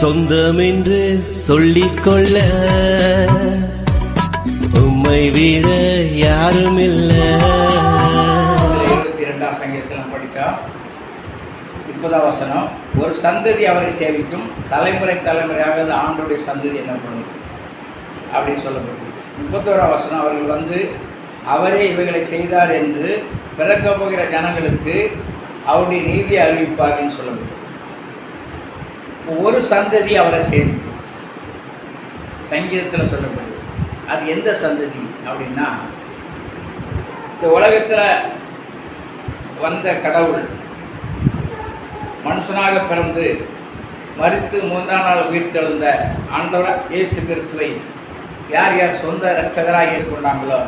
சொந்தம் என்று சொல்லிக்கொள்ள உம்மை விட இல்லை இருபத்தி ரெண்டாம் சங்கத்தில் படித்தா படித்தோம் முப்பதாம் வசனம் ஒரு சந்ததி அவரை சேவிக்கும் தலைமுறை தலைமுறையாக அது ஆண்டுடைய சந்ததி என்ன பண்ணும் அப்படின்னு சொல்லப்பட்டிருக்கு. முப்பத்தோராம் வசனம் அவர்கள் வந்து அவரே இவைகளை செய்தார் என்று பிறக்க போகிற ஜனங்களுக்கு அவருடைய நீதியை அறிவிப்பார்னு சொல்லப்பட்டிருக்கு. ஒரு சந்ததி அவரை சேவிக்கும் சங்கீதத்தில் சொல்லப்படுது அது எந்த சந்ததி அப்படின்னா இந்த உலகத்தில் வந்த கடவுள் மனுஷனாக பிறந்து மறித்து மூன்றாம் நாள் உயிர் தெழுந்த ஆண்டவர் இயேசு கிறிஸ்துவை யார் யார் சொந்த இரட்சகராக ஏற்றுக்கொண்டாங்களோ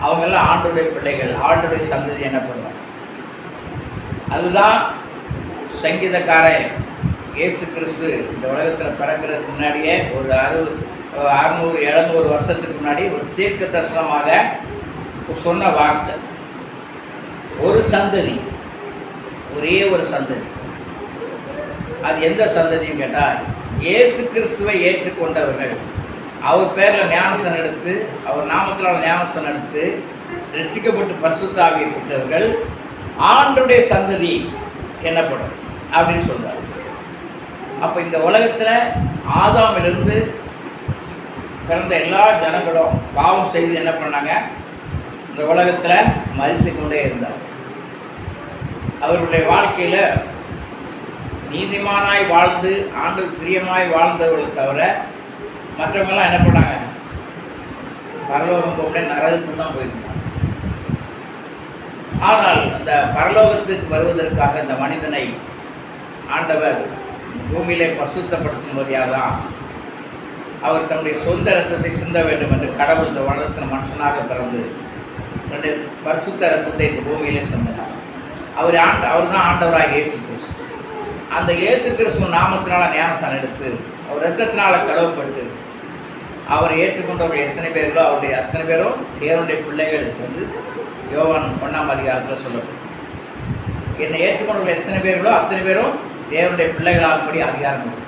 அவங்கெல்லாம் ஆண்டுடைய பிள்ளைகள் ஆண்டுடைய சந்ததி என்ன பண்ணுவாங்க அதுதான் சங்கீதக்காரன் இயேசு கிறிஸ்து இந்த உலகத்தில் பிறக்கிறதுக்கு முன்னாடியே ஒரு அறுபது அறுநூறு எழுநூறு வருஷத்துக்கு முன்னாடி ஒரு தீர்க்க தரிசனமாக சொன்ன வார்த்தை. ஒரு சந்ததி. ஒரே ஒரு சந்ததி. அது எந்த சந்ததின்னு கேட்டால் இயேசு கிறிஸ்துவை ஏற்றுக்கொண்டவர்கள். அவர் பேரில் ஞானசன் எடுத்து அவர் நாமத்தினால் ஞானசன் எடுத்து ரட்சிக்கப்பட்டு பரிசுத்தாவியை பெற்றவர்கள் ஆண்டுடைய சந்ததி என்னப்படும்? அப்படின்னு சொல்கிறார் அப்போ இந்த உலகத்தில் ஆதாமிலிருந்து பிறந்த எல்லா ஜனங்களும் பாவம் செய்து என்ன பண்ணாங்க? இந்த உலகத்தில் மறித்து கொண்டே இருந்தார் அவர்களுடைய வாழ்க்கையில் நீதிமானாய் வாழ்ந்து ஆண்டு பிரியமாய் வாழ்ந்தவர்களை தவிர மற்றவங்கெல்லாம் என்ன பண்ணாங்க? பரலோகம் போகல நரகத்துக்கு தான் போயிருந்தாங்க. ஆனால் அந்த பரலோகத்துக்கு வருவதற்காக இந்த மனிதனை ஆண்டவர் பூமியிலே பசுத்தப்படுத்தும் வழியாக தான் அவர் தன்னுடைய சொந்த ரத்தத்தை சிந்த வேண்டும் என்று கடவுள் இந்த உலகத்தில் மனுஷனாக பிறந்து ரெண்டு பரிசுத்த ரத்தத்தை இந்த பூமியிலே சிந்தினார். அவர் ஆண்ட அவர் தான் ஆண்டவராக இயேசு கிறிஸ்து. அந்த இயேசு கிறிஸ்துவ நாமத்தினால ஞானசான் எடுத்து அவர் ரத்தத்தினால கழுவப்பட்டு அவரை ஏற்றுக்கொண்டவர்கள் எத்தனை பேர்களோ அவருடைய அத்தனை பேரும் தேவனுடைய பிள்ளைகள் வந்து யோவான் ஒன்றாம் அதிகாரத்தில் சொல்லப்படும் என்னை ஏற்றுக்கொண்டவர்கள் எத்தனை பேர்களோ அத்தனை பேரும் தேவனுடைய பிள்ளைகளாகும்படி அதிகாரம் கொடுப்பார்.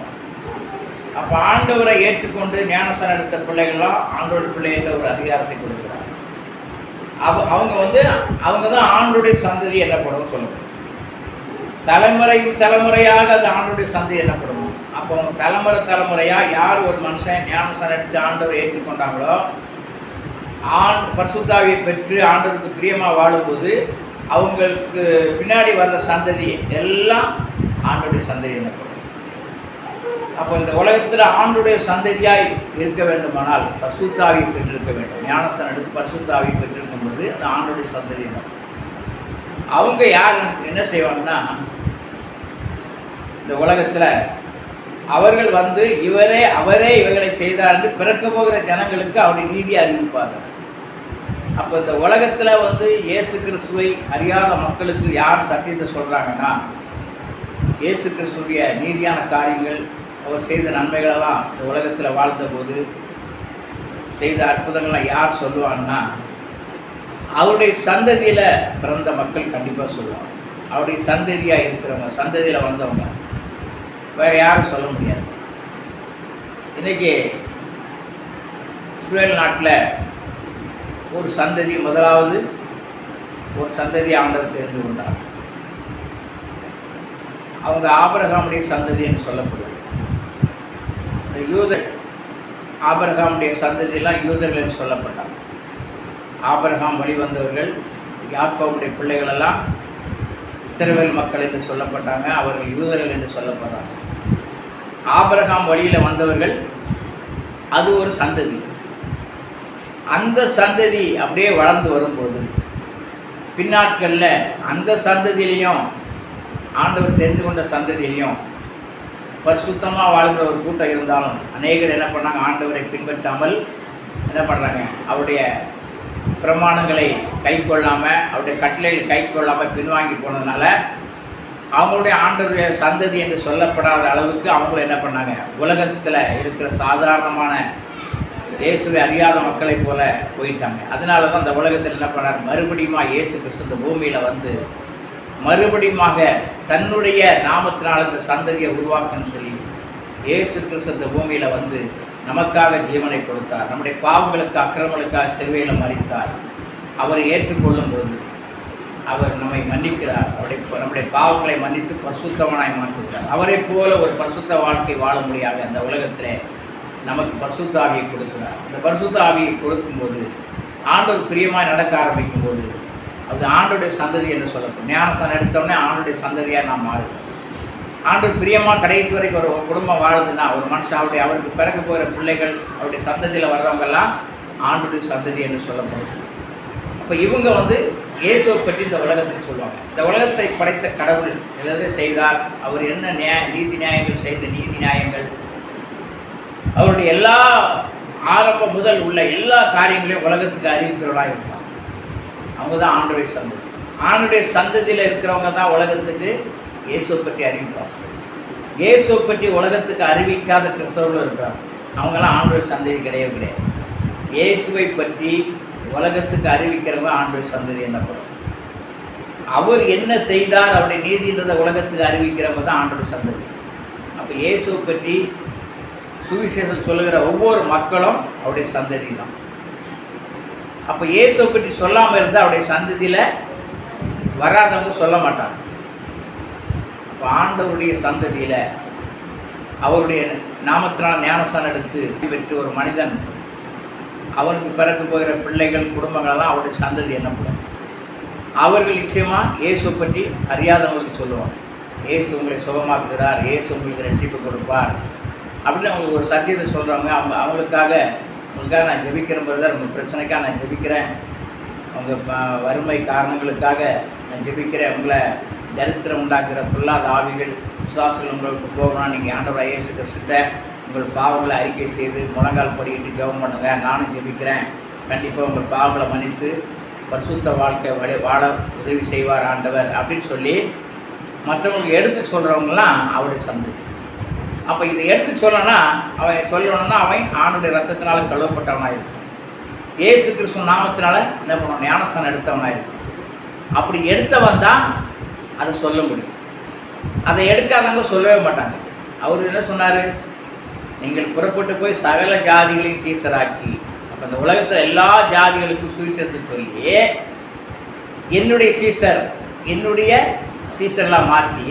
அப்போ ஆண்டவரை ஏற்றுக்கொண்டு ஞானசான் எடுத்த பிள்ளைகள்லாம் ஆண்டோட பிள்ளை ஒரு அதிகாரத்தை கொடுக்குறாங்க அவ அவங்க வந்து அவங்க தான் ஆண்டுடைய சந்ததி என்னப்படும் சொல்லணும் தலைமுறை தலைமுறையாக அது ஆண்டுடைய சந்ததி என்னப்படும் அப்போ அவங்க தலைமுறை தலைமுறையாக யார் ஒரு மனுஷன் ஞானசான் எடுத்து ஆண்டவரை ஏற்றுக்கொண்டாங்களோ ஆண் பரிசுத்தாவியை பெற்று ஆண்டவருக்கு பிரியமாக வாழும்போது அவங்களுக்கு பின்னாடி வர்ற சந்ததி எல்லாம் ஆண்டுடைய சந்ததி எனப்படும் அப்போ இந்த உலகத்தில் ஆண்டுடைய சந்ததியாய் இருக்க வேண்டுமானால் பசுத்தாவி பெற்றிருக்க வேண்டும். ஞானசன் எடுத்து பசுத்தாவி பெற்றிருக்கும் போது அந்த ஆண்டுடைய சந்ததி எனப்படும் அவங்க யார் என்ன செய்வாங்கன்னா இந்த உலகத்தில் அவர்கள் வந்து இவரே அவரே இவர்களை செய்தார் என்று பிறக்க போகிற ஜனங்களுக்கு அவருடைய நீதியை அறிவிப்பார்கள் அப்போ இந்த உலகத்தில் வந்து இயேசு கிறிஸ்துவை அறியாத மக்களுக்கு யார் சத்தியத்தை சொல்கிறாங்கன்னா இயேசு கிறிஸ்துடைய நீதியான காரியங்கள் அவர் செய்த நன்மைகளெல்லாம் இந்த உலகத்தில் வாழ்ந்தபோது செய்த அற்புதங்கள்லாம் யார் சொல்லுவாங்கன்னா அவருடைய சந்ததியில் பிறந்த மக்கள் கண்டிப்பாக சொல்லுவாங்க. அவருடைய சந்ததியாக இருக்கிறவங்க சந்ததியில் வந்தவங்க. வேறு யாரும் சொல்ல முடியாது. இன்றைக்கி இஸ்ரேல் நாட்டில் ஒரு சந்ததி முதலாவது ஒரு சந்ததி ஆண்டவர் தெரிந்து கொண்டார். அவங்க ஆபரகாமுடைய சந்ததி என்று சொல்லப்படுது. இந்த யூதர் ஆபரகாமுடைய சந்ததியெல்லாம் யூதர்கள் என்று சொல்லப்பட்டாங்க. ஆபரகாம் வழிவந்தவர்கள் யாக்கோவுடைய பிள்ளைகளெல்லாம் எல்லாம் மக்கள் என்று சொல்லப்பட்டாங்க அவர்கள் யூதர்கள் என்று சொல்லப்படுறாங்க. ஆபரகாம் வழியில் வந்தவர்கள் அது ஒரு சந்ததி. அந்த சந்ததி அப்படியே வளர்ந்து வரும்போது பின்னாட்களில் அந்த சந்ததியிலையும் ஆண்டவர் தெரிந்து கொண்ட சந்ததியிலையும் பரிசுத்தமாக வாழ்கிற ஒரு கூட்டம் இருந்தாலும் அநேகர் என்ன பண்ணாங்க? ஆண்டவரை பின்பற்றாமல் என்ன பண்ணுறாங்க அவருடைய பிரமாணங்களை கை கொள்ளாமல் அவருடைய கட்டளைகளை கை கொள்ளாமல் பின்வாங்கி போனதுனால அவங்களுடைய ஆண்டவருடைய சந்ததி என்று சொல்லப்படாத அளவுக்கு அவங்கள என்ன பண்ணாங்க? உலகத்தில் இருக்கிற சாதாரணமான இயேசுவை அறியாத மக்களைப் போல போயிட்டாங்க. அதனால தான் அந்த உலகத்தில் என்ன பண்ணார் மறுபடியுமா இயேசு கிறிஸ்து இந்த பூமியில் வந்து மறுபடியுமாக தன்னுடைய நாமத்தினால் அந்த சந்ததியை உருவாக்குன்னு சொல்லி இயேசு கிறிஸ்து பூமியில் வந்து நமக்காக ஜீவனை கொடுத்தார். நம்முடைய பாவங்களுக்கு அக்கிரமங்களுக்காக சிறுவையில் மறித்தார் அவரை ஏற்றுக்கொள்ளும் போது அவர் நம்மை மன்னிக்கிறார். அவருடைய நம்முடைய பாவங்களை மன்னித்து பரிசுத்தவனாய் மாற்றுகிறார். அவரைப் போல ஒரு பரிசுத்த வாழ்க்கை வாழ முடியாத அந்த உலகத்திலே நமக்கு பரிசுத்த ஆவியை கொடுக்கிறார். இந்த பரிசுத்த ஆவியை கொடுக்கும்போது ஆண்டவர் பிரியமாய் நடக்க ஆரம்பிக்கும் போது அது ஆண்டுடைய சந்ததி என்று சொல்லப்படும். ஞானசான் எடுத்தோடனே ஆண்டுடைய சந்ததியாக நாம் மாறுவோம். ஆண்டு பிரியமாக கடைசி வரைக்கும் ஒரு குடும்பம் வாழுதுன்னா ஒரு மனுஷன் அவருடைய அவருக்கு பிறகு போகிற பிள்ளைகள் அவருடைய சந்ததியில் வர்றவங்கெல்லாம் ஆண்டுடைய சந்ததி என்று சொல்லப்படும். அப்போ இவங்க வந்து இயேசுவை பற்றி இந்த உலகத்துக்கு சொல்லுவாங்க. இந்த உலகத்தை படைத்த கடவுள் எதாவது செய்தார் அவர் என்ன நியாய நீதி நியாயங்கள் செய்த நீதி நியாயங்கள்? அவருடைய எல்லா ஆரம்பம் முதல் உள்ள எல்லா காரியங்களையும் உலகத்துக்கு அறிவிக்கிறவர்களாக இருப்பாங்க அவங்க தான் ஆண்டுடைய சந்ததி. ஆண்டுடைய சந்ததியில் இருக்கிறவங்க தான் உலகத்துக்கு இயேசுவை பற்றி அறிவிப்பாங்க. இயேசுவை பற்றி உலகத்துக்கு அறிவிக்காத கிறிஸ்தவர்களும் இருக்கிறாங்க அவங்களாம் ஆண்டுடைய சந்ததி கிடையவே கிடையாது. இயேசுவை பற்றி உலகத்துக்கு அறிவிக்கிறவங்க ஆண்டுடைய சந்ததி என்னப்படும்? அவர் என்ன செய்தார் அவருடைய நீதின்றதை உலகத்துக்கு அறிவிக்கிறவங்க தான் ஆண்டுடைய சந்ததி. அப்போ இயேசுவை பற்றி சுவிசேஷம் சொல்லுகிற ஒவ்வொரு மக்களும் அவருடைய சந்ததி தான் அப்போ இயேசுவை பற்றி சொல்லாமல் இருந்தால் அவருடைய சந்ததியில் வராதவங்க சொல்ல மாட்டாங்க. அப்போ ஆண்டவருடைய சந்ததியில் அவருடைய நாமத்தினால் ஞானஸ்தானம் எடுத்து பெற்று ஒரு மனிதன் அவனுக்கு பிறகு போகிற பிள்ளைகள் குடும்பங்களெல்லாம் அவருடைய சந்ததி என்னப்படும்? அவர்கள் நிச்சயமாக இயேசுவை பற்றி அறியாதவங்களுக்கு சொல்லுவாங்க. இயேசு உங்களை சுகமாக்குகிறார் இயேசு உங்களுக்கு ரட்சிப்பு கொடுப்பார் அப்படின்னு அவங்களுக்கு ஒரு சத்தியத்தை சொல்கிறாங்க அவங்க அவங்களுக்காக உங்களுக்காக நான் ஜெபிக்கிற பிரதர் உங்கள் பிரச்சனைக்காக நான் ஜெபிக்கிறேன். உங்கள் வறுமை காரணங்களுக்காக நான் ஜெபிக்கிறேன். உங்களை தரித்திரம் உண்டாக்குற பொல்லாத ஆவிகள் விசுவாசங்கள் உங்களுக்கு போகணும் நீங்கள் ஆண்டவர் இயேசு கிறிஸ்துட்ட உங்கள் பாவங்களை அறிக்கை செய்து முழங்கால் படிக்கிட்டு ஜெபம் பண்ணுங்கள் நானும் ஜெபிக்கிறேன். கண்டிப்பாக உங்கள் பாவங்களை மன்னித்து பரிசுத்த வாழ்க்கை வழி வாழ உதவி செய்வார் ஆண்டவர் அப்படின்னு சொல்லி மற்றவங்களுக்கு எடுத்து சொல்கிறவங்களாம் அவருடைய சந்ததி. அப்போ இதை எடுத்து சொல்லணும்னா அவன் சொல்லணும்னா அவன் ஆணுடைய ரத்தத்தினால கழுவப்பட்டவனாக இருக்கும் ஏசு கிறிஸ்துவ நாமத்தினால என்ன பண்ணுவோம் ஞானஸ்தானம் எடுத்தவனாக இருக்கும் அப்படி எடுத்தவன் தான் அதை சொல்ல முடியும். அதை எடுக்காதவங்க சொல்லவே மாட்டாங்க. அவர் என்ன சொன்னார்? நீங்கள் புறப்பட்டு போய் சகல ஜாதிகளையும் சீசராக்கி அப்போ இந்த உலகத்தில் எல்லா ஜாதிகளுக்கும் சுவிசேஷத்தை சொல்லி என்னுடைய சீசர் என்னுடைய சீசர்லாம் மாற்றி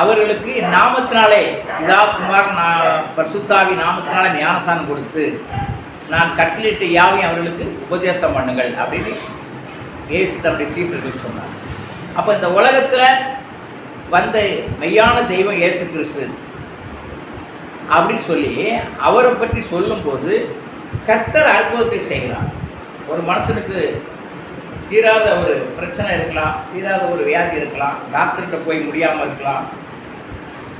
அவர்களுக்கு நாமத்தினாலே இதா குமார் நான் பர்சுத்தாவி நாமத்தினாலே ஞானசானம் கொடுத்து நான் கட்டளிட்டு யாவையும் அவர்களுக்கு உபதேசம் பண்ணுங்கள் அப்படின்னு ஏசு தன்னுடைய சீசர்கள் சொன்னார். அப்போ இந்த உலகத்தில் வந்த மெய்யான தெய்வம் இயேசு கிறிஸ்து. அப்படின்னு சொல்லி அவரை பற்றி சொல்லும்போது கர்த்தர் அற்புதத்தை செய்கிறார். ஒரு மனுஷனுக்கு தீராத ஒரு பிரச்சனை இருக்கலாம் தீராத ஒரு வியாதி இருக்கலாம் டாக்டர்கிட்ட போய் முடியாமல் இருக்கலாம்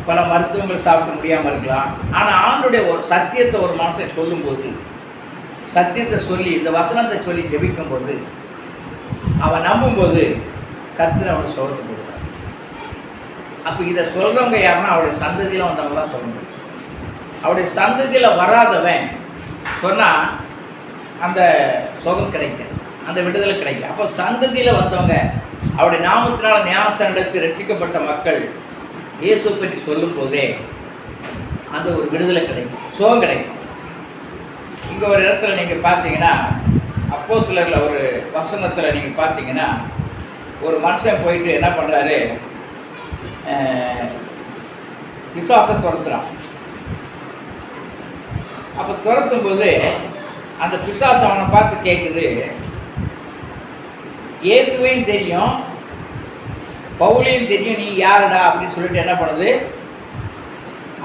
பல மருத்துவங்கள் சாப்பிட்டு முடியாமல் இருக்கலாம். ஆனால் ஆண்டுடைய ஒரு சத்தியத்தை ஒரு மனுஷன் சொல்லும்போது சத்தியத்தை சொல்லி இந்த வசனத்தை சொல்லி ஜெபிக்கும்போது அவன் நம்பும்போது கத்திர அவனுக்கு சுகத்தை கொடுக்குறார். அப்போ இதை சொல்கிறவங்க யாருன்னா அவருடைய சந்ததியில் வந்தவங்க தான் சொல்ல முடியும். அவருடைய சந்ததியில் வராதவன் சொன்னால் அந்த சுகம் கிடைக்கும் அந்த விடுதலை கிடைக்கும் அப்போ சந்ததியில் வந்தவங்க அவருடைய நாமத்தினால் நியாசம் எடுத்து ரட்சிக்கப்பட்ட மக்கள் இயேசு பற்றி சொல்லும் போதே அந்த ஒரு விடுதலை கிடைக்கும் சுகம் கிடைக்கும். இங்கே ஒரு இடத்துல நீங்கள் பார்த்தீங்கன்னா அப்போ சிலரில் ஒரு வசனத்தில் நீங்கள் பார்த்தீங்கன்னா ஒரு மனுஷன் போயிட்டு என்ன பண்ணுறாரு விசுவாசம் துரத்துறான். அப்போ துரத்தும் போது அந்த பிசாசம் அவனை பார்த்து கேட்குது இயேசுவையும் தெரியும் பவுலையும் தெரியும் நீ யாருடா அப்படின்னு சொல்லிட்டு என்ன பண்ணுது?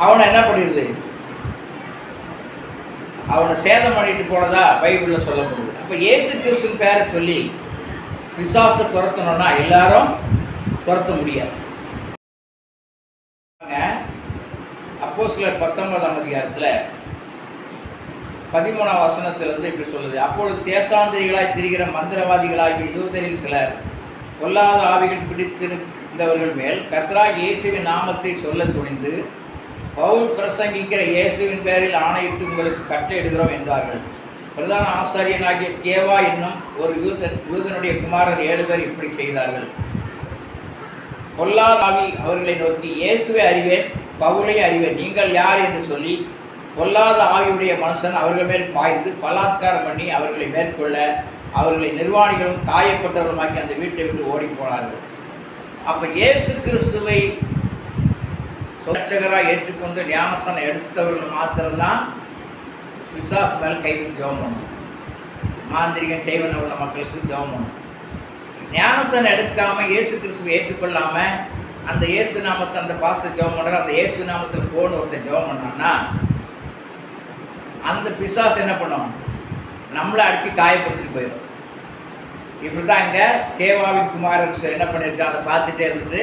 அவனை என்ன பண்ணிடுது? அவனை சேதம் பண்ணிட்டு போனதா பைபிளில் சொல்லப்படுது. அப்போ ஏசு கிறிஸ்து பேரை சொல்லி விசுவாசம் துரத்தணும்னா எல்லாரும் துரத்த முடியாது. அப்போ சிலர் பத்தொன்பதாம் அதிகாரத்தில் பதிமூணாம் வசனத்திலிருந்து இப்படி சொல்லுது. அப்பொழுது தேசாந்திரிகளாய் திரிகிற மந்திரவாதிகளாகிய யூதரில் சிலர் பொல்லாத ஆவிகள் பிடித்திருந்தவர்கள் மேல் கத்ரா இயேசுவின் நாமத்தை சொல்ல துணிந்து பவுல் பிரசங்கிக்கிற இயேசுவின் பேரில் ஆணையிட்டு உங்களுக்கு கட்டளையிடுகிறோம் என்றார்கள். பிரதான ஆசாரியனாகிய ஸ்கேவா என்னும் ஒரு யூதன் யூதனுடைய குமாரர் ஏழு பேர் இப்படி செய்தார்கள். பொல்லாதாவி அவர்களை நோக்கி இயேசுவை அறிவேன் பவுலை அறிவேன் நீங்கள் யார்? என்று சொல்லி பொல்லாத ஆவியுடைய மனுஷன் அவர்கள் மேல் பாய்ந்து பலாத்காரம் பண்ணி அவர்களை மேற்கொள்ள அவர்களை நிர்வாணிகளும் காயப்பட்டவர்களுமாக்கி அந்த வீட்டை விட்டு ஓடி போனார்கள். அப்போ இயேசு கிறிஸ்துவை ரட்சகராக ஏற்றுக்கொண்டு ஞானசனம் எடுத்தவர்கள் மாத்திரம்தான் விசுவாச மேல் கைக்கு ஜெபம் பண்ணும் மாந்திரிகம் செய்வன உள்ள மக்களுக்கு ஜெபம் பண்ணும் ஞானசனம் எடுக்காம இயேசு கிறிஸ்துவை ஏற்றுக்கொள்ளாம அந்த இயேசு நாமத்தை அந்த பாசத்தை ஜெபம் பண்ணுற அந்த இயேசு நாமத்தில் போன ஒருத்தன் ஜெபம் பண்ணான்னா அந்த பிசாஸ் என்ன பண்ணும் நம்மளை அடித்து காயப்படுத்திட்டு போயிடும். இப்படி தான் இங்கே ஸ்கேவாவின் குமாரன் என்ன பண்ணியிருக்காங்க அதை பார்த்துட்டே இருந்துட்டு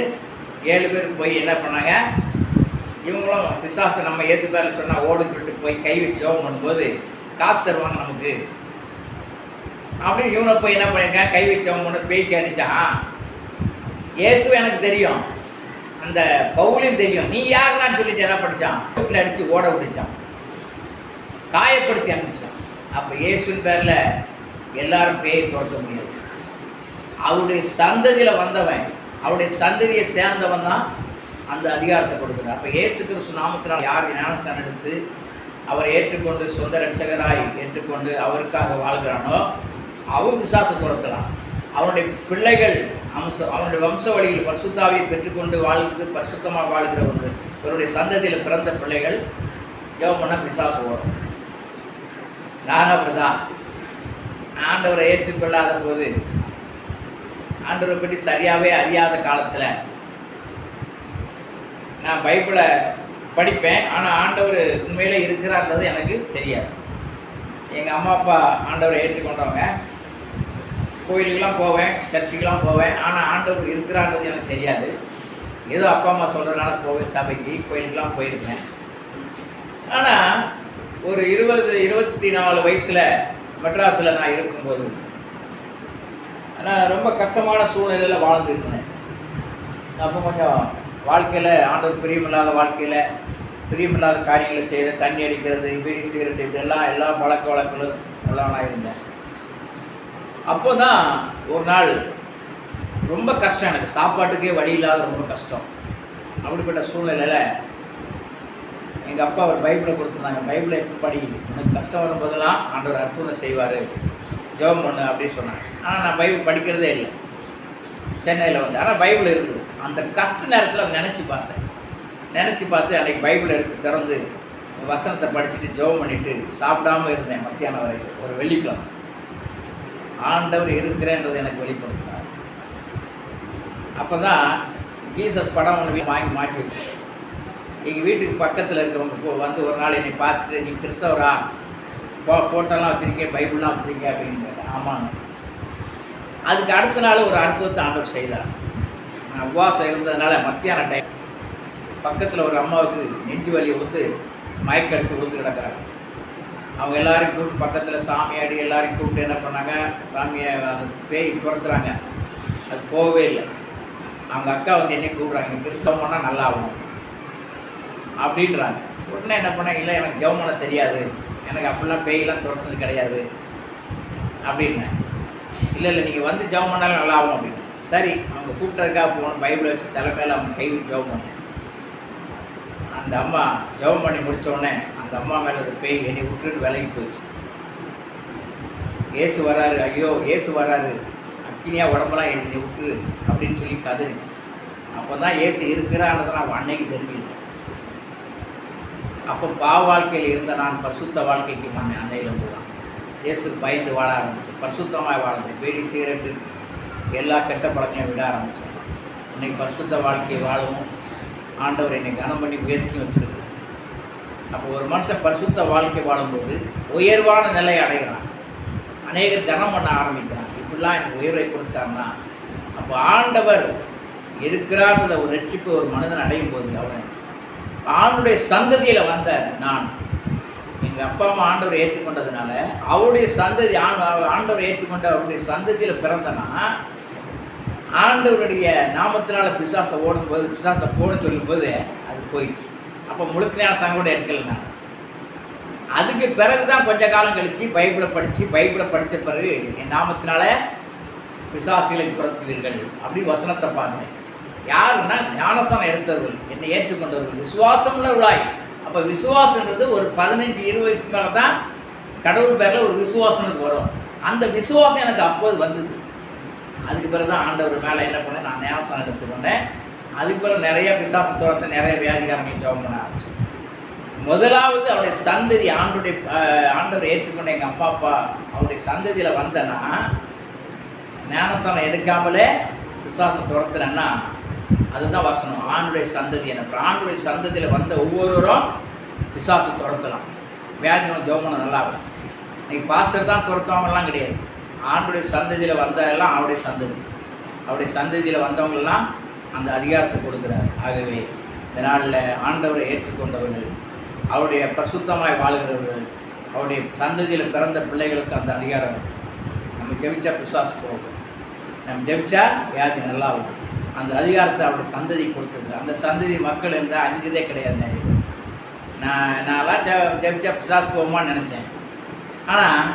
ஏழு பேர் போய் என்ன பண்ணாங்க? இவங்களும் பிசாசு நம்ம இயேசு பேரில் சொன்னால் ஓடுன்னு சொல்லிட்டு போய் கை வச்சு ஜோபம் பண்ணும்போது காசு தருவாங்க நமக்கு. அப்படின்னு இவனை போய் என்ன பண்ணியிருக்கான் கை வச்சு ஜோபம் பண்ண பேய்க்கு அடித்தான் இயேசு எனக்கு தெரியும். அந்த பவுலையும் தெரியும். நீ யாருன்னு சொல்லிட்டு என்ன படித்தான் வீட்டில் அடித்து ஓட விட்டுச்சான். காயப்படுத்தி அனுப்பிச்சான். அப்போ இயேசுன் பேரில் எல்லாரும் பேயை துரத்த முடியாது. அவருடைய சந்ததியில் வந்தவன் அவருடைய சந்ததியை சேர்ந்தவன் தான் அந்த அதிகாரத்தை கொடுக்குறான். அப்போ இயேசு கிறிஸ்து நாமத்தினால் யார் ஞானஸ்தானம் எடுத்து அவரை ஏற்றுக்கொண்டு சொந்த ரட்சகராய் ஏற்றுக்கொண்டு அவருக்காக வாழ்கிறானோ அவன் விசாச துரத்தலாம். அவனுடைய பிள்ளைகள் அம்சம் அவனுடைய வம்ச வழியில் பரிசுத்தாவை பெற்றுக்கொண்டு வாழ்ந்து பரிசுத்தமாக வாழ்கிற ஒன்று. இவருடைய சந்ததியில் பிறந்த பிள்ளைகள் ஜெபம் பண்ண பிசாசு ஓடும். நான் அப்படிதான் ஆண்டவரை ஏற்றுக்கொள்ளாத போது ஆண்டவரை பற்றி சரியாகவே அறியாத காலத்தில் நான் பைபிளை படிப்பேன். ஆனால் ஆண்டவர் உண்மையிலே இருக்கிறான்றது எனக்கு தெரியாது. எங்கள் அம்மா அப்பா ஆண்டவரை ஏற்றுக்கொண்டவங்க. கோயிலுக்கெல்லாம் போவேன் சர்ச்சுக்கெலாம் போவேன். ஆனால் ஆண்டவர் இருக்கிறான்றது எனக்கு தெரியாது. ஏதோ அப்பா அம்மா சொல்கிறனால போவேன் சபைக்கு கோயிலுக்கெலாம் போயிருக்கேன். ஆனால் ஒரு இருபது இருபத்தி நாலு வயசில் மெட்ராஸில் நான் இருக்கும்போது. நான் ரொம்ப கஷ்டமான சூழ்நிலையில் வாழ்ந்துருந்தேன் அப்போ கொஞ்சம் வாழ்க்கையில் ஆண்டவர் பிரியமில்லாத வாழ்க்கையில் பிரியமில்லாத காரியங்களை செய்த தண்ணி அடிக்கிறது பீடி சிகரெட் இதெல்லாம் எல்லா பழக்க வழக்கங்களும் எல்லாம் நான் இருந்தேன். அப்போ தான் ஒரு நாள் ரொம்ப கஷ்டம் எனக்கு. சாப்பாட்டுக்கே வழி இல்லாத ரொம்ப கஷ்டம். அப்படிப்பட்ட சூழ்நிலையில் எங்கள் அப்பா ஒரு பைபிளை கொடுத்துருந்தாங்க. பைபிளை எப்படி படி உனக்கு கஷ்டம் வரும்போதெல்லாம் ஆண்டவர் அற்புதம் செய்வார். ஜெபம் பண்ணு அப்படின்னு சொன்னாங்க. ஆனால் நான் பைபிள் படிக்கிறதே இல்லை. சென்னையில் வந்து. ஆனால் பைபிள் இருக்குது. அந்த கஷ்ட நேரத்தில் அதை நினச்சி பார்த்தேன். நினச்சி பார்த்து அன்றைக்கி பைபிள் எடுத்து திறந்து வசனத்தை படிச்சுட்டு ஜெபம் பண்ணிவிட்டு சாப்பிடாம இருந்தேன் மத்தியானம் வரைக்கும். ஒரு வெள்ளிக்கிழமை. ஆண்டவர் இருக்கிறேன்றது எனக்கு வெளிப்படுத்தினார். அப்போ தான் ஜீசஸ் படம் ஒன்று வாங்கி மாட்டி வச்சேன் எங்கள் வீட்டுக்கு பக்கத்தில் இருக்கிறவங்க போ வந்து ஒரு நாள் என்னை பார்த்துட்டு நீ கிறிஸ்தவரா? போ ஃபோட்டோலாம் வச்சுருக்கேன் பைபிள்லாம் வச்சுருக்கேன் அப்படின்னு ஆமாங்க. அதுக்கு அடுத்த நாள் ஒரு அற்புதத்தை ஆண்டவர் செய்தார். நான் உபவாசம் இருந்ததுனால மத்தியான டைம் பக்கத்தில் ஒரு அம்மாவுக்கு நெஞ்சு வலி வந்து மயக்க அடித்து விழுந்து கிடக்குறாங்க. அவங்க எல்லாரையும் கூப்பிட்டு பக்கத்தில் சாமியாடி எல்லாரையும் கூப்பிட்டு என்ன பண்ணாங்க? சாமியை அது பேய் துரத்துறாங்க. அது போகவே இல்லை. அவங்க அக்கா வந்து என்னை கூப்பிட்றாங்க நீ கிறிஸ்தவம் பண்ணால் நல்லா ஆகும். அப்படின்றாங்க. உடனே என்ன பண்ணேன் இல்லை எனக்கு ஜெபம் பண்ண தெரியாது. எனக்கு அப்படிலாம் பேயெல்லாம் துரத்துனது கிடையாது. அப்படின்னேன். இல்லை இல்லை நீங்கள் வந்து ஜெபம் பண்ணாலும் நல்லா ஆகும் அப்படின்னு சரி அவங்க கூப்பிட்டதுக்காக போகணும். பைபிளை வச்சு தலை மேலே அவங்க கை வச்சு ஜெபம் பண்ணேன் அந்த அம்மா ஜெபம் பண்ணி முடித்தோடனே அந்த அம்மா மேலே ஒரு பேய் என்னை விட்டுட்டு விலகி போயிடுச்சு. ஏசு வராரு ஐயோ ஏசு வராரு. அக்கினியாக உடம்பெல்லாம் என்னை விட்டு அப்படின்னு சொல்லி கதறிச்சு. அப்போ தான் ஏசு இருக்கிறான்றதை நான் அன்னைக்கு தெரிஞ்சுக்கிட்டேன். அப்போ பாவ வாழ்க்கையில் இருந்த நான் பரிசுத்த வாழ்க்கைக்கு மாறினேன் அன்னையிலிருந்து தான். இயேசு பயந்து வாழ ஆரம்பித்தேன் பரிசுத்தமாக வாழ்ந்தேன் பீடி சிகரெட்டு எல்லா கெட்ட பழக்கையும் விட ஆரம்பித்தேன் இன்னைக்கு பரிசுத்த வாழ்க்கையை வாழவும் ஆண்டவர் என்னை கனம் பண்ணி உயர்த்தி வச்சுருக்கு அப்போ ஒரு மனுஷன் பரிசுத்த வாழ்க்கை வாழும்போது உயர்வான நிலையை அடைகிறான். அநேகர் கனம் பண்ண ஆரம்பிக்கிறான். இப்படிலாம் எனக்கு உயர்வை கொடுத்தாருன்னா அப்போ ஆண்டவர் இருக்கிறார்ன்ற ஒரு ரட்சிப்பு ஒரு மனிதன் அடையும் போது அவன் ஆணுடைய சந்ததியில் வந்த நான். எங்கள் அப்பா அம்மா ஆண்டவரை ஏற்றுக்கொண்டதுனால அவருடைய சந்ததி ஆண் ஆண்டவரை ஏற்றுக்கொண்ட அவருடைய சந்ததியில் பிறந்தனா ஆண்டவருடைய நாமத்தினால் பிசாசை ஓடும்போது பிசாசை போன்னு சொல்லும்போது அது போயிடுச்சு. அப்போ முழுக்கையான சங்கோட எடுக்கல நான் அதுக்கு பிறகு தான் கொஞ்ச காலம் கழித்து பைபிளை படித்து பைபிளை படித்த பிறகு என் நாமத்தினால விசாசிகளை துரத்துவீர்கள். அப்படி வசனத்தை பாருங்கள் யாருன்னா ஞானசானம் எடுத்தவர்கள் என்னை ஏற்றுக்கொண்டவர்கள். விசுவாசம்ல உள்ளாய். அப்போ விசுவாசன்றது ஒரு பதினஞ்சு இருபது வயசு மேலே தான் கடவுள் பேரில் ஒரு விசுவாசனுக்கு வரும். அந்த விசுவாசம் எனக்கு அப்போது வந்தது. அதுக்கு பிறகு தான் ஆண்டவர் மேலே என்ன பண்ணேன்? நான் ஞானசானம் எடுத்துக்கொண்டேன். அதுக்கு பிறகு நிறைய விசுவாசத்தோட நிறைய வியாதிகாரங்களையும் ஜோம் பண்ண ஆரம்பிச்சு முதலாவது அவருடைய சந்ததி ஆண்டுடைய ஆண்டவர் ஏற்றுக்கொண்ட எங்கள் அப்பா அப்பா அவருடைய சந்ததியில் வந்தேன்னா ஞானசானம் எடுக்காமலே விசுவாசம் துரத்துறேன்னா அதுதான் வசனம். ஆண்டுடைய சந்ததி எனக்கு ஆண்டுடைய சந்ததியில் வந்த ஒவ்வொருவரும் விசுவாசம் துரத்தலாம். வியாதி ஜோமனம் நல்லா இருக்கும் பாஸ்டர் தான் துரத்தவங்கலாம் கிடையாது. ஆண்டுடைய சந்ததியில் வந்ததெல்லாம் அவருடைய சந்ததி. அவருடைய சந்ததியில் வந்தவங்கெல்லாம் அந்த அதிகாரத்தை கொடுக்குறார். ஆகவே இந்த நாளில் ஆண்டவரை ஏற்றுக்கொண்டவர்கள் அவருடைய பிரசுத்தமாய் வாழ்கிறவர்கள் அவருடைய சந்ததியில் பிறந்த பிள்ளைகளுக்கு அந்த அதிகாரம். நம்ம ஜெபிச்சா பிசாசு போகும். நம்ம ஜெபிச்சா வியாதி நல்லா அந்த அதிகாரத்தை அவருடைய சந்ததி கொடுத்துருக்கு அந்த சந்ததி மக்கள் இருந்தால் அஞ்சதே கிடையாது நிறைய நான் நான்லாம் ஜெ ஜெபிச்சா பிசாஸ் போகுமான்னு நினச்சேன். ஆனால்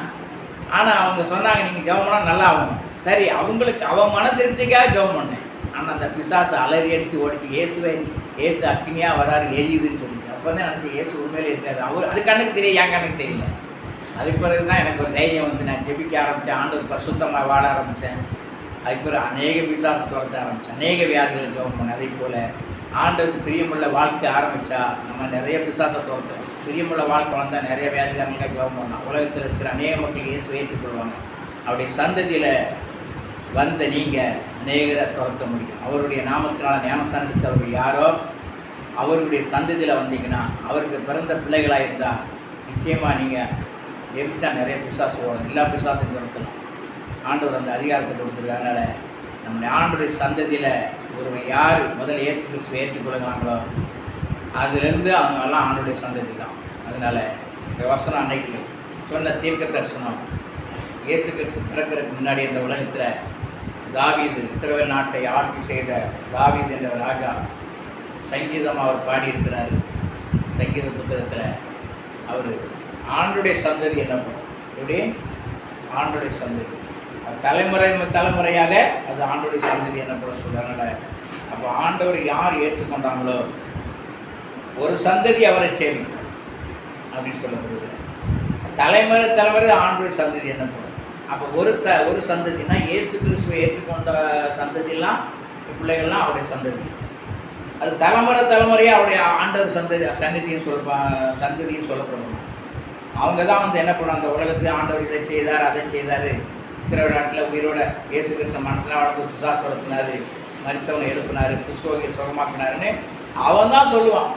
ஆனால் அவங்க சொன்னாங்க நீங்கள் ஜெபம் பண்ணால் நல்லா ஆகும் சரி அவங்களுக்கு அவன் மன திருப்திக்காக ஜெபம் பண்ணேன். ஆனால் அந்த பிசாசை அலறி அடித்து ஓடிச்சு இயேசுவை இயேசு அக்னியாக வராரு எரியுதுன்னு சொல்லிச்சு. அப்போ தான் நினச்சேன் இயேசு உண்மையிலே இருக்காரு. அவர் அது கண்ணுக்கு தெரியல என் கண்ணுக்கு தெரியல. அதுக்கு பிறகு தான் எனக்கு ஒரு தைரியம் வந்து நான் ஜெபிக்க ஆரம்பித்தேன் ஆண்டு பரிசுத்தமாக வாழ ஆரம்பித்தேன் அதுக்கு பிறகு அநேக விசுவாச துரத்த ஆரம்பிச்சு அநேக வியாதிகளை ஜெபம் பண்ண. அதே போல் ஆண்டவருக்கு பிரியமுள்ள வாழ்க்கை ஆரம்பித்தா நம்ம நிறைய விசுவாச துரத்தோம் பிரியமுள்ள வாழ்க்கை வந்தால் நிறைய வியாதிகாரங்களை ஜெபம் பண்ணலாம். உலகத்தில் இருக்கிற அநேக மக்கள் இயேசு ஏற்றுக்கொள்வாங்க. அவருடைய சந்ததியில் வந்த நீங்கள் அநேகரை துரத்த முடியும். அவருடைய நாமத்தினால் ஞானஸ்தானம் எடுத்தவர்கள் யாரோ அவருடைய சந்ததியில் வந்தீங்கன்னா அவருக்கு பிறந்த பிள்ளைகளாக இருந்தால் நிச்சயமாக நீங்கள் எரிச்சா நிறைய பிசாசு ஓடும் எல்லா பிசாசும் துரத்தலாம். ஆண்டவர் அந்த அதிகாரத்தை கொடுத்துருக்காங்கனால நம்முடைய ஆண்டுடைய சந்ததியில் ஒருவன் யார் முதல் இயேசு கிறிஸ்துவை ஏற்றுக்கொள்கிறாங்களோ அதுலேருந்து அவங்கெல்லாம் ஆண்டுடைய சந்ததி தான். அதனால் இந்த வசனம் அன்னைக்கு சொன்ன தீர்க்க தரிசனம். இயேசு கிறிஸ்து பிறக்கிறதுக்கு முன்னாடி இந்த உலகத்தில் தாவீது இஸ்ரவேல் நாட்டை ஆட்சி செய்த தாவீது என்ற ராஜா சங்கீதம் அவர் பாடியிருக்கிறார். சங்கீத புத்தகத்தில் அவர் ஆண்டுடைய சந்ததி என்ன பண்ணும் எப்படி? ஆண்டுடைய சந்ததி. தலைமுறை தலைமுறையாக அது ஆண்டுடைய சந்ததி என்னப்பட சொல்கிறாங்க அப்போ ஆண்டவர் யார் ஏற்றுக்கொண்டாங்களோ ஒரு சந்ததி அவரை சேமிக்கும் அப்படின்னு சொல்லப்படுது. தலைமுறை தலைமுறை ஆண்டுடைய சந்ததி என்னப்படும் அப்போ ஒரு த ஒரு சந்ததினா ஏசு கிறிஸ்துவை ஏற்றுக்கொண்ட சந்ததியெல்லாம் பிள்ளைகள்லாம் அவருடைய சந்ததி. அது தலைமுறை தலைமுறையாக அவருடைய ஆண்டவர் சந்ததி சந்ததியும் சொல்ல சந்ததின்னு சொல்லப்படும். அவங்க தான் வந்து என்ன பண்ணும் அந்த உலகத்தை ஆண்டவர் இதை செய்தார் அதை செய்தார். இஸ்ரேல் நாட்டில் உயிரோட இயேசு கிருஷ்ண மனசில் அவனுக்கு பிசா துரத்துனாரு மருத்துவனை எழுப்பினார். குஷ்டோகியை சுகமாக்கினாருன்னு அவன் தான் சொல்லுவான்.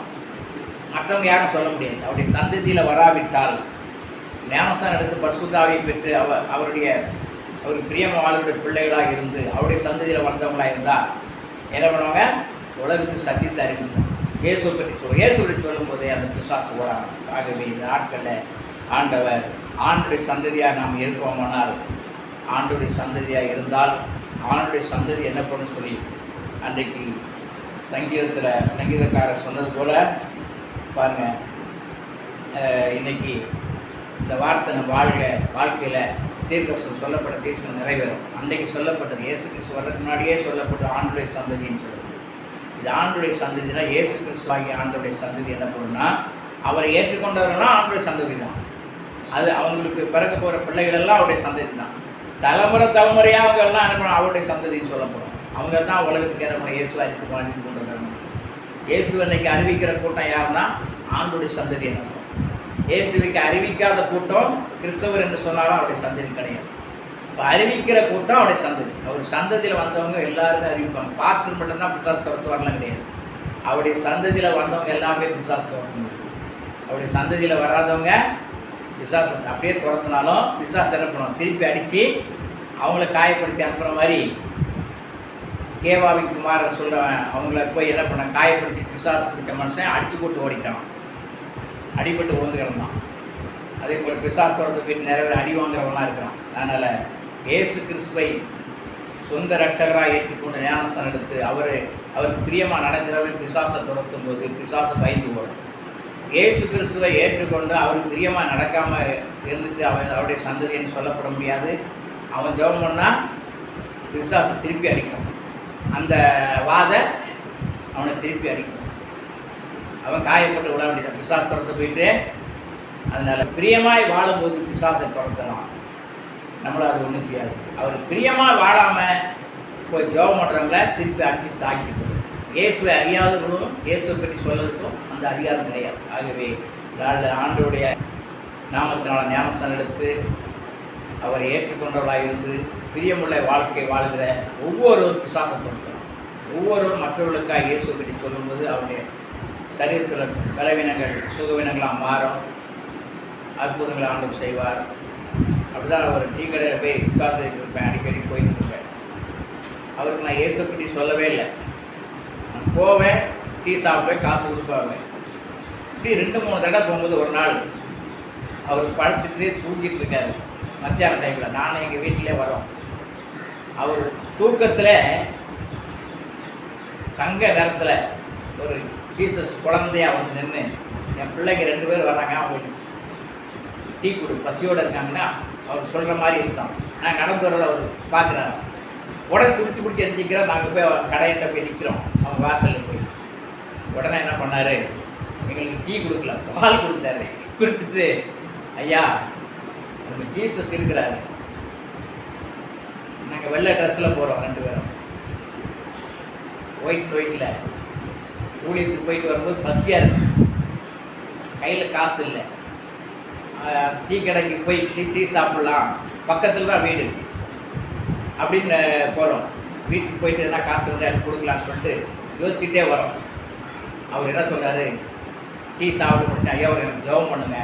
மற்றவங்க யாரும் சொல்ல முடியாது. அவருடைய சந்ததியில் வராவிட்டால் ஞானஸ்தானம் எடுத்து பரிசுத்தாவை பெற்று அவ அவருடைய அவர் பிரியம வாழ்வுடைய பிள்ளைகளாக இருந்து அவருடைய சந்ததியில் வந்தவங்களாக இருந்தால் என்ன பண்ணுவாங்க? உலகத்துக்கு சத்தியத்தை அறிவிக்கும் இயேசு பற்றி சொல்ல இயேசு பற்றி சொல்லும் போதே அந்த பிசாசு ஓடாங்க ஆகவே இந்த நாட்களில் ஆண்டவர் ஆண்டுடைய சந்ததியாக நாம் இருப்போமானால் ஆண்டுடைய சந்ததியாக இருந்தால் ஆண்டுடைய சந்ததி என்ன பண்ணு சொல்லி அன்றைக்கு சங்கீதத்தில் சங்கீதக்காரர் சொன்னது போல் பாருங்கள் இன்னைக்கு இந்த வார்த்தை நம்ம வாழ்க வாழ்க்கையில் தீர்க்கசம் சொல்லப்பட்ட தீர்க்கம் நிறைவேறும். அன்றைக்கு சொல்லப்பட்டது இயேசு கிறிஸ்து வர்றதுக்கு முன்னாடியே சொல்லப்பட்ட ஆண்டுடைய சந்ததின்னு சொல்லுது இது ஆண்டுடைய சந்ததினா இயேசு கிறிஸ்து ஆகிய ஆண்டுடைய சந்ததி என்ன பண்ணுன்னா அவரை ஏற்றுக்கொண்டவர்கள்லாம் ஆண்டுடைய சந்ததி தான் அது அவங்களுக்கு பிறக்க போகிற பிள்ளைகளெல்லாம் அவருடைய சந்ததி தான் தலைமுறை தலைமுறையாக அவங்க எல்லாம் அனுப்பணும் அவருடைய சந்ததின்னு சொல்லப்படும். அவங்க தான் உலகத்துக்கு என்ன பண்ண இயேசுவை அறிவித்து அறிவித்து கொண்டு வர்றாங்க இயேசு இன்னைக்கு அறிவிக்கிற கூட்டம் யாருன்னா? ஆண்டுடைய சந்ததி என்ன இயேசுவைக்கு அறிவிக்காத கூட்டம் கிறிஸ்தவர் என்று சொன்னாலும் அவருடைய சந்ததி கிடையாது. இப்போ அறிவிக்கிற கூட்டம் அவருடைய சந்ததி. அவர் சந்ததியில் வந்தவங்க எல்லாருமே அறிவிப்பாங்க. பாஸ்டர் மட்டும்தான் பிசாஸ் துரத்து வரலாம் கிடையாது. அவருடைய சந்ததியில் வந்தவங்க எல்லாமே பிசாஸ் தவிர்த்து அவருடைய சந்ததியில் வராதவங்க பிசாஸ் அப்படியே துரத்துனாலும் பிசாஸ் என்ன பண்ணுவோம் திருப்பி அடித்து அவங்கள காயப்படுத்தி அனுப்புகிற மாதிரி கேவாவின் குமாரன் சொல்கிறவன் அவங்கள போய் என்ன பண்ண? காயப்படுத்தி பிசாஸ் பிடிச்ச மனுஷன் அடித்து போட்டு ஓடிட்டான். அடிபட்டு ஓந்து கிடந்தான். அதே போல் பிசாஸ் தொடர்ந்து போயிட்டு நிறைய பேர் அடி வாங்குறவங்களாம் இருக்கிறான். அதனால் ஏசு கிறிஸ்துவை சொந்த ரட்சகராக ஏற்றுக்கொண்டு ஞானஸ்தானம் எடுத்து அவர் அவருக்கு பிரியமாக நடக்கிறவன் பிசாசை துரத்தும் போது பிசாசை பயந்து ஓடும். இயேசு கிறிஸ்துவை ஏற்றுக்கொண்டு அவருக்கு பிரியமாக நடக்காமல் இருந்துட்டு அவன் அவருடைய சந்ததின்னு சொல்லப்பட முடியாது. அவன் ஜெபம் பண்ணால் விசுவாசம் திருப்பி அடிக்கும். அந்த வாதை அவனை திருப்பி அடிக்கும். அவன் காயப்பட்டு விட வேண்டியதான் பிசாசு துரத்த போயிட்டு அதனால் பிரியமாய் வாழும்போது பிசாசை துரத்தலாம். நம்மளும் அது ஒன்றும் செய்யாது. அவர் பிரியமாக வாழாமல் போய் ஜெபம் பண்ணுறவங்கள திருப்பி அடிச்சு தாக்கிட்டு போகுது இயேசுவை அறியாதவர்களும் இயேசுவை பற்றி சொல்லதுக்கும் அந்த அதிகாரம் கிடையாது ஆகவே ஆண்டோடைய நாமத்தினால் ஞானசன் எடுத்து அவரை ஏற்றுக்கொண்டவர்களாக இருந்து பிரியமுள்ள வாழ்க்கை வாழ்கிற ஒவ்வொருவரும் விசுவாசம் கொடுக்கிறோம். ஒவ்வொருவரும் மற்றவர்களுக்காக இயேசு பற்றி சொல்லும்போது அவருடைய சரீரத்தில் பலவீனங்கள் சுகவீனங்களாக மாறும். அற்புதங்களை ஆண்டு செய்வார். அப்படிதான் அவர் டீ கடையில் போய் உட்கார்ந்து இருப்பேன் அடிக்கடி போயிட்டு இருப்பேன். அவருக்கு நான் இயேசு பற்றி சொல்லவே இல்லை. நான் போவேன் டீ சாப்பிடுவேன் காசு கொடுப்பாங்க இப்படி ரெண்டு மூணு தடவை போகும்போது ஒரு நாள் அவர் படுத்துட்டு தூங்கிட்டு இருக்காரு. மத்தியான டைமில் நானும் எங்கள் வீட்டிலே வரோம் அவர் தூக்கத்தில் தங்க நேரத்தில் ஒரு ஜீசஸ் குழந்தையா வந்து நின்று என் பிள்ளைங்க ரெண்டு பேர் வர்றாங்க. அவங்க டீ கொடு பசியோடு இருக்காங்கன்னா அவர் சொல்கிற மாதிரி இருந்தான். நான் நடந்து வரதை அவர் பார்க்குறாரு. உடனே துடிச்சு பிடிச்சி எரிஞ்சிக்கிறோம் நாங்கள் போய் கடையிட்ட போய் நிற்கிறோம் அவங்க வாசலில் போய். உடனே என்ன பண்ணார்? எங்களுக்கு டீ கொடுக்கல பால் கொடுத்தாரு. கொடுத்துட்டு ஐயா நம்ம ஜீசஸ் இருக்கிறாரு. நாங்கள் வெள்ளை ட்ரெஸ்ஸில் போகிறோம் ரெண்டு பேரும். ஒயிட் ஒயிட்டில் ஊழியத்துக்கு போயிட்டு வரும்போது பசியாக இருக்கு. கையில் காசு இல்லை. டீ கடைக்கு போய் டீ டீ சாப்பிட்லாம். பக்கத்தில் தான் வீடு. அப்படின்னு போகிறோம் வீட்டுக்கு போயிட்டு எதனா காசு இருந்தால் எனக்கு கொடுக்கலான்னு சொல்லிட்டு யோசிச்சுட்டே வரோம். அவர் என்ன சொல்றாரு? டீ சாப்பிட்டு முடிச்சேன் ஐயா அவர் எனக்கு ஜெபம் பண்ணுங்க.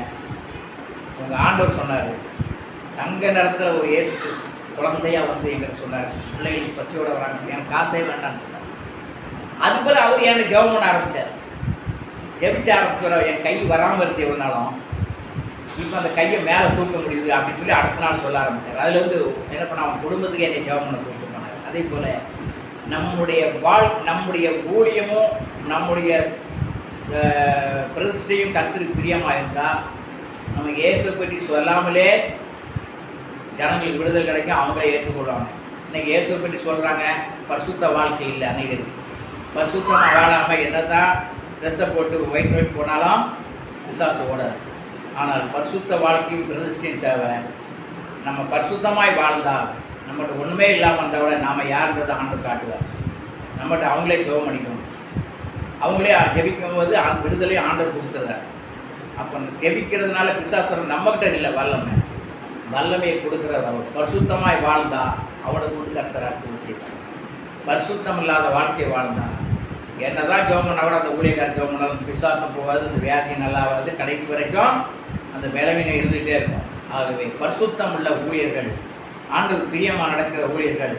உங்கள் ஆண்டவர் சொன்னார் தங்க நேரத்தில் ஒரு ஏசு கிறிஸ்து குழந்தையா வந்து எங்கிட்ட சொன்னார். பிள்ளைகள் பசியோட வராங்க. எனக்கு காசே வேண்டாம்னு சொன்னார். அது பிறகு அவர் எனக்கு ஜெபம் பண்ண ஆரம்பித்தார் ஜெபிச்ச ஆரம்பிக்கிற என் கை வராமல் இருந்து எவ்வளோ நாளும் இப்போ அந்த கையை மேலே தூக்க முடியுது அப்படின்னு சொல்லி அடுத்த நாள் சொல்ல ஆரம்பித்தார் அதுலேருந்து என்ன பண்ண அவன் குடும்பத்துக்கு என்னை ஜெபம் பண்ண கொடுத்து போனார். அதே போல் நம்முடைய வாழ் நம்முடைய ஊழியமும் நம்முடைய பிரதிஷ்டையும் கத்திற்கு பிரியமாக இருந்தால் நம்ம இயேசு பற்றி சொல்லாமலே ஜனங்களுக்கு விடுதல் கிடைக்கும் அவங்களே ஏற்றுக்கொள்வாங்க. இன்னைக்கு இயேசுவை பற்றி சொல்கிறாங்க பரிசுத்த வாழ்க்கை இல்லை அநேகருக்கு பரிசுத்தமாக வாழாமல் என்ன தான் ட்ரெஸ்ஸை போட்டு ஒயிட் ஒயிட் போனாலும் விசாசம் ஓடாது. ஆனால் பரிசுத்த வாழ்க்கையும் பிரதிஷ்டையும் தேவை. நம்ம பரிசுத்தமாய் வாழ்ந்தால் நம்மகிட்ட ஒன்றுமே இல்லாமல் இருந்தால் கூட நாம் யாருன்றதை ஆண்டு காட்டுவார். நம்மகிட்ட அவங்களே ஜெபம் பண்ணிக்கணும். அவங்களே ஜெபிக்கும் போது அந்த ஆண்டர் ஆண்டவர் அப்போ ஜெபிக்கிறதுனால பிசாத்துறம் நம்மகிட்ட இல்லை வல்லமை. வல்லமையை கொடுக்குறது அவர். பரிசுத்தமாய் வாழ்ந்தா அவனை கொண்டு கர்த்தர் அற்புதம் செய்வார். பரிசுத்தம் இல்லாத வாழ்க்கை வாழ்ந்தா. என்னதான் ஜெபம் பண்ணா கூட அந்த ஊழியக்கார ஜோம் பண்ணாலும் பிசாசம் போகாது இந்த வியாதி நல்லாவாது கடைசி வரைக்கும் அந்த பலவீனம் இருந்துகிட்டே இருக்கும். ஆகவே பரிசுத்தம் உள்ள ஊழியர்கள் ஆண்டு பிரியமாக நடக்கிற ஊழியர்கள்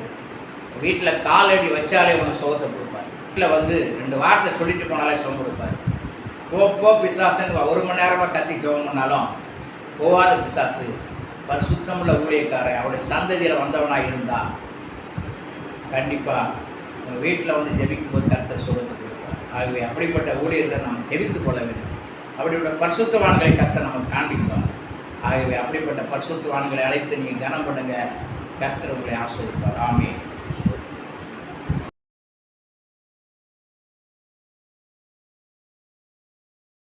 வீட்டில் காலடி வச்சாலே உனக்கு சோகத்தை கொடுப்பார் வீட்டில் வந்து ரெண்டு வார்த்தை சொல்லிட்டு போனாலே சுகம் கொடுப்பார் போ போ பிசாசுன்னு ஒரு மணி நேரமாக கத்தி ஜெபம் பண்ணாலும் போகாத பிசாசு. பரிசுத்தமுள்ள ஊழியக்காரன் அவருடைய சந்ததியில் வந்தவனாக இருந்தால் கண்டிப்பாக உங்கள் வீட்டில் வந்து ஜெபிக்கும் போது கர்த்தர் சுகத்தை கொடுப்பார். ஆகவே அப்படிப்பட்ட ஊழியர்களை நாம் ஜெபித்துக் கொள்ள வேண்டும். அப்படிப்பட்ட பரிசுத்தவான்களை கத்தை நம்ம காண்பிப்பார். ஆகவே அப்படிப்பட்ட பரிசுத்தவான்களை அழைத்து நீங்கள் கனம் பண்ணுங்கள் கர்த்தர் உங்களை ஆஸ்வதிப்பார் ஆமே